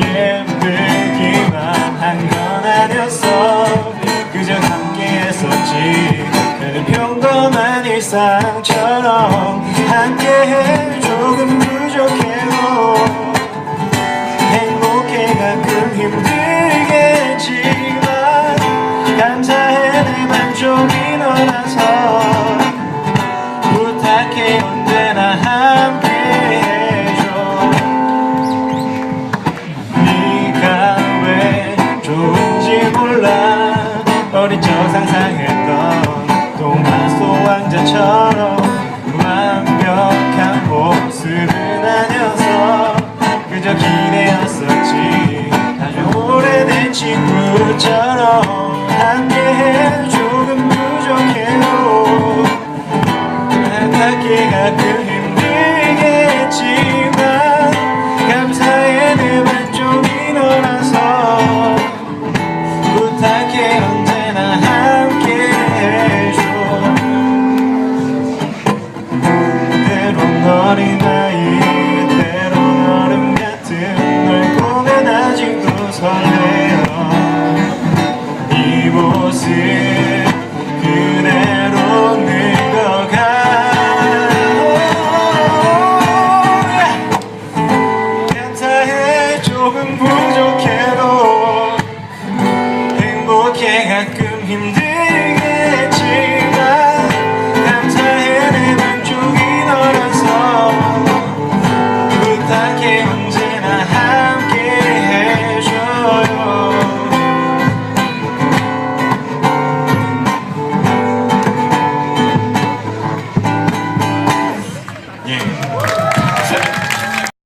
예쁘기만 한 건 아니었어. 그저 함께했었지. 나는 평범한 일상처럼 함께해 조금 부족해도 행복해 가끔 힘들겠지만 감사해 내 만족이 너라서 부탁해 어린아이 때론 어른 같은 널 보면 아직도 설레어. 이 모습 그대로 늙어가. 감사해 조금 부족해도 행복해 가끔 힘들 예.